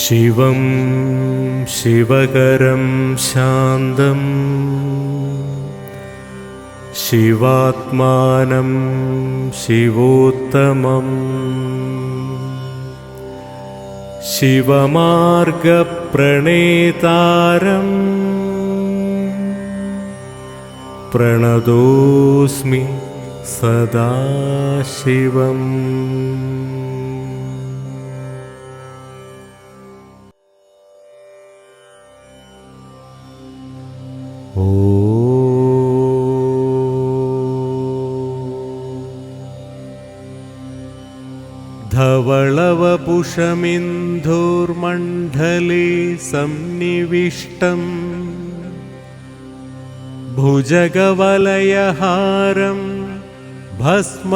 शिवं शिवकरं शान्तम् शिवात्मानं शिवोत्तमम् शिवमार्गप्रणेतारम् प्रणतोऽस्मि सदा शिवम् धवळवपुषमिन्धोर्मण्डले सन्निविष्टम् भुजगवलयहारं भस्मदिग्धाङ्गमीशम्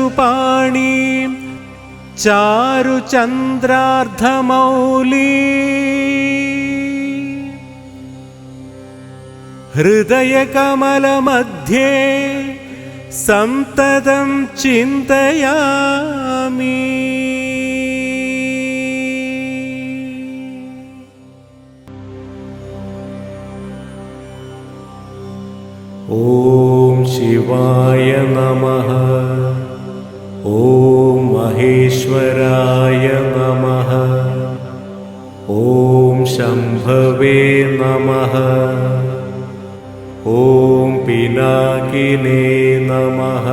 हरिणपरशुपाणिं चारुचन्द्रार्धमौली हृदयकमलमध्ये सन्ततं चिन्तयामि। ॐ शिवाय नमः। ॐ महेश्वराय नमः। ॐ शम्भवे नमः ॐ पिनाकिने नमः।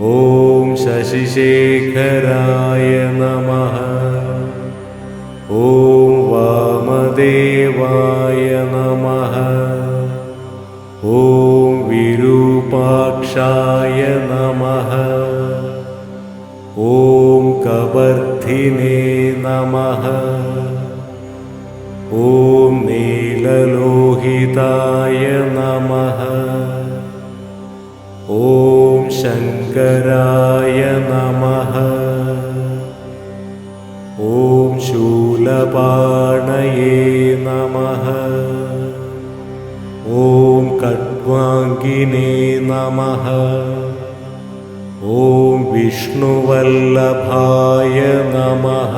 ॐ शशिशेखराय नमः। ॐ वामदेवाय नमः। ॐ विरूपाक्षाय नमः। ॐ कबर्धिने नमः। ॐ नीललोहिताय नमः। ॐ शङ्कराय नमः। ॐ शूलपाणये नमः। ॐ कट्वाङ्गिने नमः। ॐ विष्णुवल्लभाय नमः।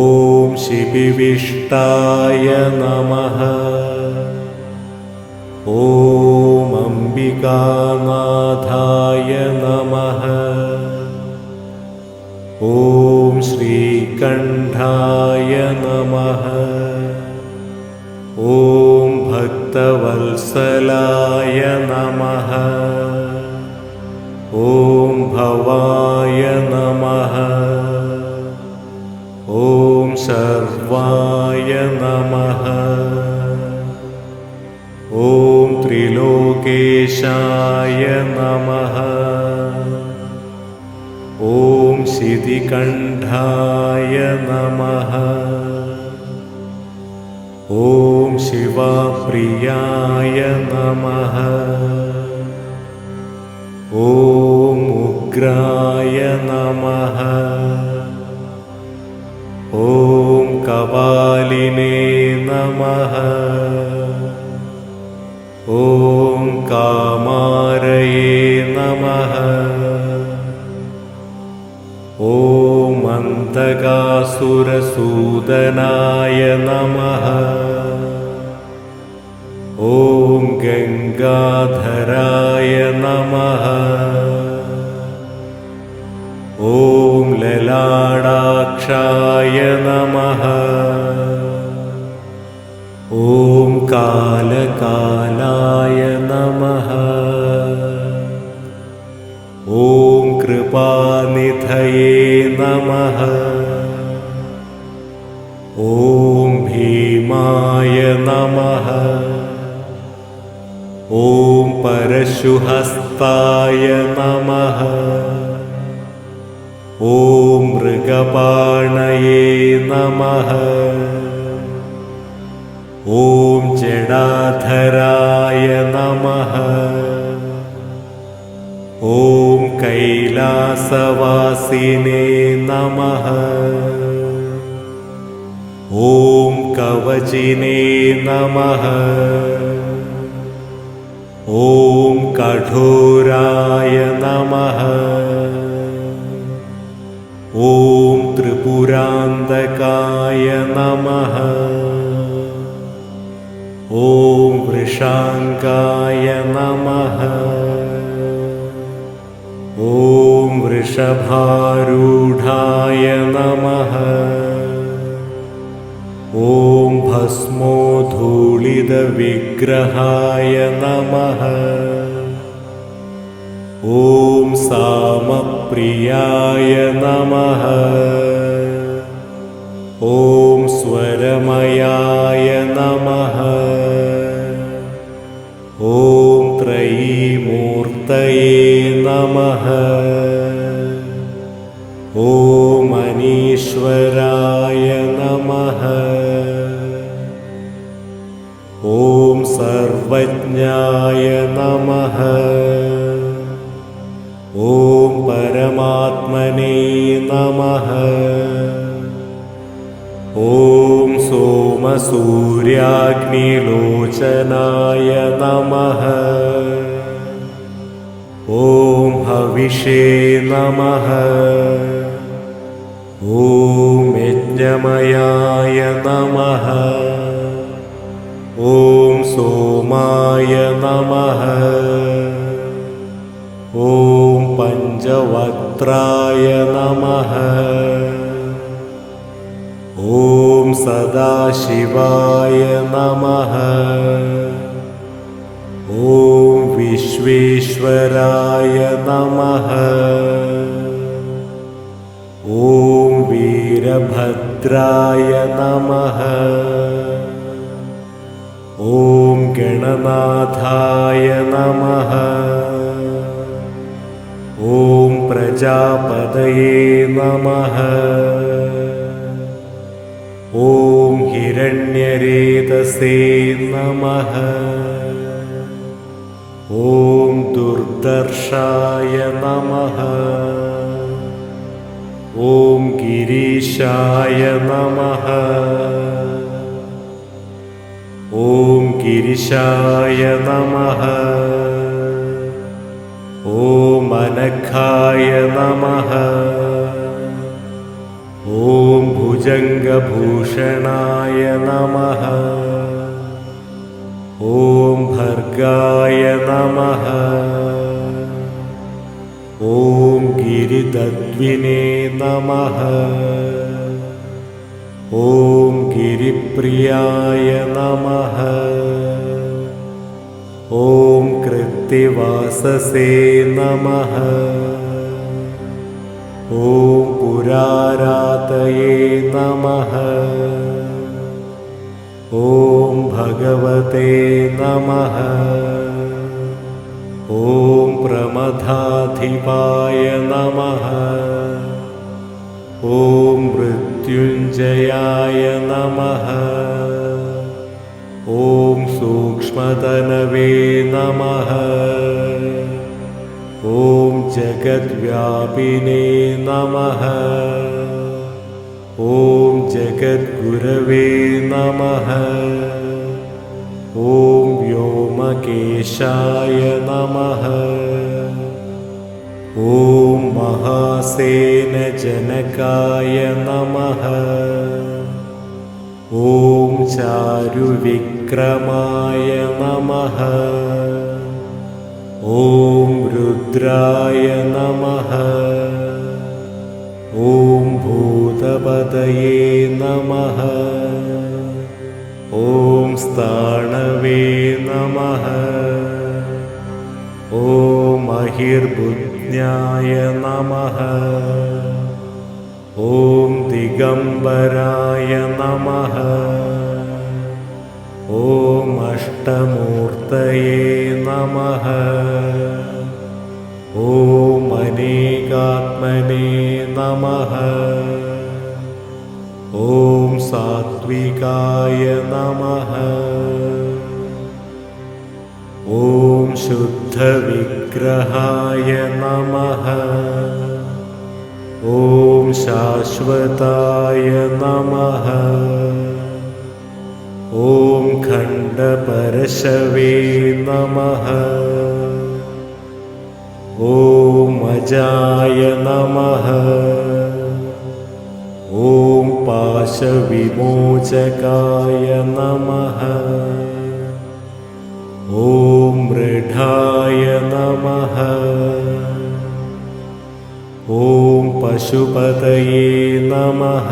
ॐ शिबिविष्टाय नमः। ॐ अम्बिकानाथाय नमः। ॐ श्रीकण्ठाय नमः। ॐ भक्तवत्सलाय नमः। ॐ भवाय नमः ॐ सर्वाय नमः। ॐ त्रिलोकेशाय नमः। ॐ शितिकण्ठाय नमः। ॐ शिवाप्रियाय नमः। ॐ उग्राय नमः ॐ कपालिने नमः। ॐ कामारये नमः। ॐ अन्तकासुरसूदनाय नमः। ॐ गङ्गाधराय नमः। ॐ ॐ कालकालाय नमः। ॐ कृपानिधये नमः। ॐ भीमाय नमः। ॐ परशुहस्ताय नमः ॐ मृगपाणये नमः। ॐ जडाधराय नमः। ॐ कैलासवासिने नमः। ॐ कवचिने नमः। ॐ कठोराय नमः ॐ त्रिपुरान्तकाय नमः। ॐ वृषाङ्गाय नमः। ॐ वृषभारूढाय नमः। ॐ भस्मोधूलितविग्रहाय नमः। ॐ सामप्रियाय नमः। ॐ स्वरमयाय नमः। ॐ त्रयीमूर्तये नमः। ॐ अनीश्वराय परमात्मने नमः ॐ सोमसूर्याग्निलोचनाय नमः। ॐ हविषे नमः। ॐ यज्ञमयाय नमः। ॐ सोमाय नमः। ॐ पञ्चवक्त्राय नमः। ॐ सदाशिवाय नमः। ॐ विश्वेश्वराय नमः। ॐ वीरभद्राय नमः। ॐ गणनाथाय नमः। ॐ प्रजापदये नमः। ॐ हिरण्यरेतसे नमः। ॐ दुर्दर्शाय नमः। ॐ गिरीशाय नमः। ॐ गिरिशाय नमः ॐ अनखाय नमः। ॐ भुजङ्गभूषणाय नमः। ॐ भर्गाय नमः। ॐ गिरिदद्विने नमः। ॐ गिरिप्रियाय नमः। ॐ ॐ पुरारातये नमः। ॐ भगवते नमः। ॐ प्रमथाधिपाय नमः। ॐ मृत्युञ्जयाय नमः ॐ सूक्ष्मतनवे नमः। ॐ जगद्व्यापिने नमः। ॐ जगद्गुरवे नमः। ॐ व्योमकेशाय नमः। ॐ महासेनजनकाय नमः। ॐ चारुविक्रमाय नमः। ॐ रुद्राय नमः। ॐ भूतपतये नमः। ॐ स्थाणवे नमः। ॐ महिर्बुद्ध्याय नमः। ॐ दिगम्बराय नमः अष्टमूर्तये नमः। ॐ अनेकात्मने नमः। ॐ सात्विकाय नमः। ॐ शुद्धविग्रहाय नमः। ॐ शाश्वताय नमः ॐ खण्डपरशवे नमः। ॐ अजाय नमः। ॐ पाशविमोचकाय नमः। ॐ मृढाय नमः। ॐ पशुपतये नमः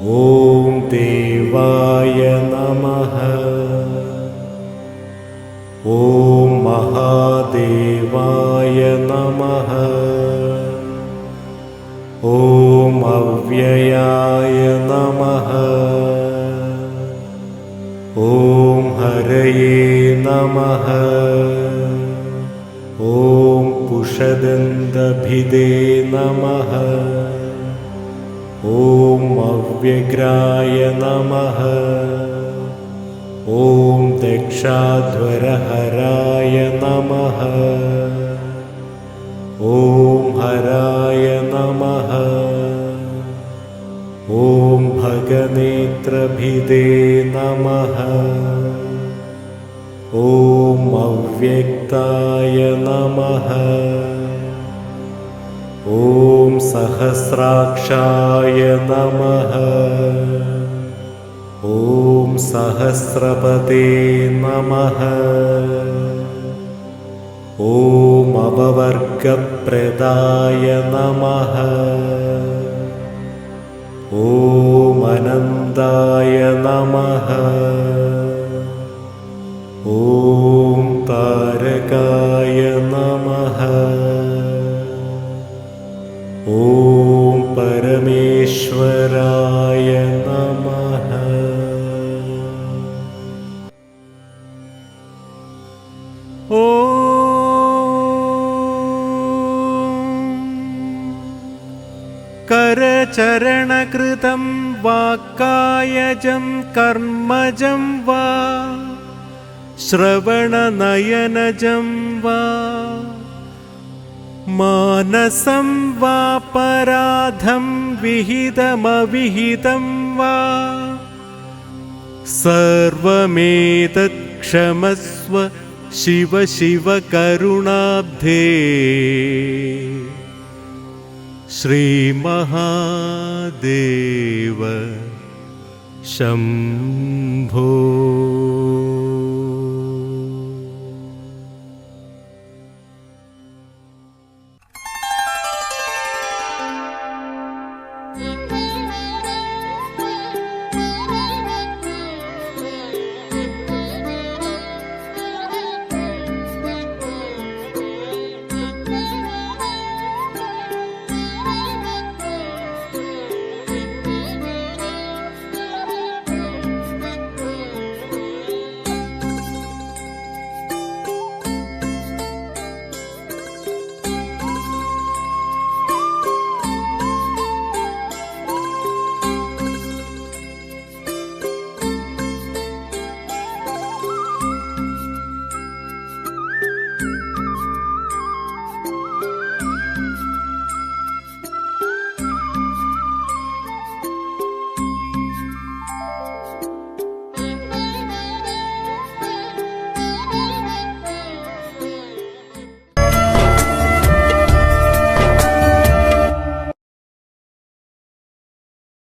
ॐ देवाय नमः। ॐ महादेवाय नमः। ॐ अव्ययाय नमः। ॐ हरये नमः। ॐ पुषदन्तभिदे नमः ॐ अव्यग्राय नमः। ॐ दक्षाध्वरहराय नमः। ॐ हराय नमः। ॐ भगनेत्रभिदे नमः। ॐ अव्यक्ताय नमः ॐ सहस्राक्षाय नमः। ॐ सहस्रपते नमः। ॐ अववर्गप्रदाय नमः। ॐ अनन्दाय नमः। ॐ तारकाय परमेश्वराय नमः करचरणकृतं वाक्कायजं कर्मजं वा श्रवणनयनजं वा मानसं वा पराधं विहितमविहितं वा? सर्वमेतत् क्षमस्व शिव शिव करुणाब्धे। श्रीमहादेव शम्भो